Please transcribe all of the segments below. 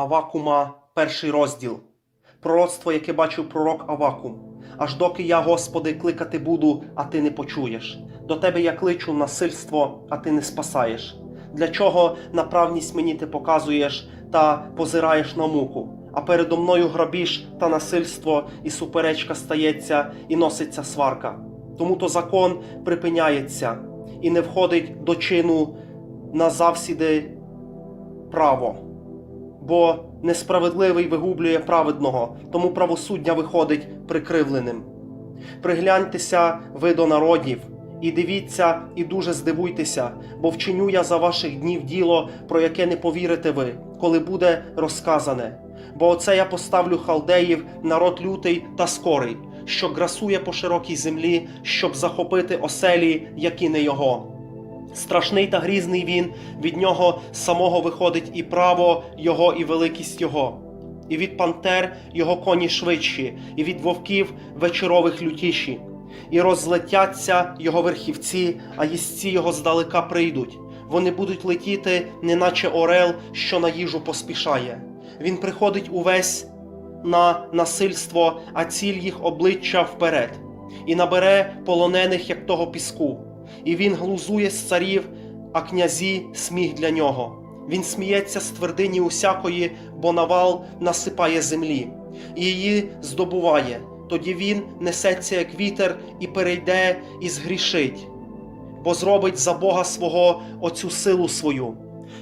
Авакума, перший розділ. Пророцтво, яке бачив пророк Авакум. Аж доки я, Господи, кликати буду, а ти не почуєш. До тебе я кличу насильство, а ти не спасаєш. Для чого направність мені ти показуєш та позираєш на муку? А передо мною грабіж та насильство, і суперечка стається, і носиться сварка. Тому то закон припиняється і не входить до чину назавсіди право. Бо несправедливий вигублює праведного, тому правосуддя виходить прикривленим. Пригляньтеся ви до народів, і дивіться, і дуже здивуйтеся, бо вчиню я за ваших днів діло, про яке не повірите ви, коли буде розказане. Бо оце я поставлю халдеїв, народ лютий та скорий, що грасує по широкій землі, щоб захопити оселі, які не його. Страшний та грізний він, від нього самого виходить і право його, і великість його. І від пантер його коні швидші, і від вовків вечорових лютіші. І розлетяться його верхівці, а їстці його здалека прийдуть. Вони будуть летіти, неначе орел, що на їжу поспішає. Він приходить увесь на насильство, а ціль їх обличчя вперед, і набере полонених, як того піску. І він глузує з царів, а князі сміх для нього. Він сміється з твердині усякої, бо навал насипає землі, і її здобуває. Тоді він несеться, як вітер, і перейде, і згрішить, бо зробить за Бога свого оцю силу свою.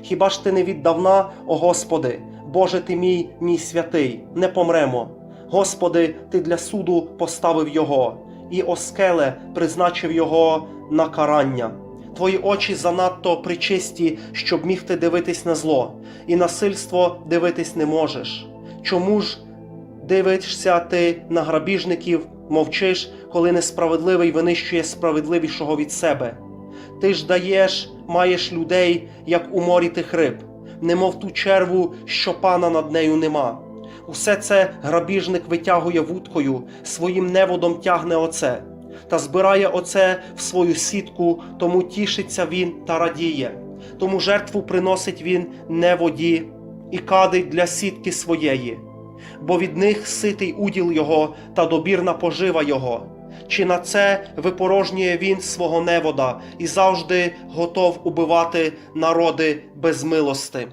Хіба ж ти не віддавна, о Господи, Боже ти мій, мій святий, не помремо. Господи, ти для суду поставив його, і оскеле призначив його на карання. Твої очі занадто причисті, щоб міг ти дивитись на зло, і насильство дивитись не можеш. Чому ж дивишся ти на грабіжників, мовчиш, коли несправедливий винищує справедливішого від себе? Ти ж даєш, маєш людей, як у морі тих риб, немов ту черву, що пана над нею нема. Усе це грабіжник витягує вудкою, своїм неводом тягне оце, та збирає оце в свою сітку, тому тішиться він та радіє. Тому жертву приносить він не воді і кадить для сітки своєї, бо від них ситий уділ його та добірна пожива його. Чи на це випорожнює він свого невода і завжди готов убивати народи без милости?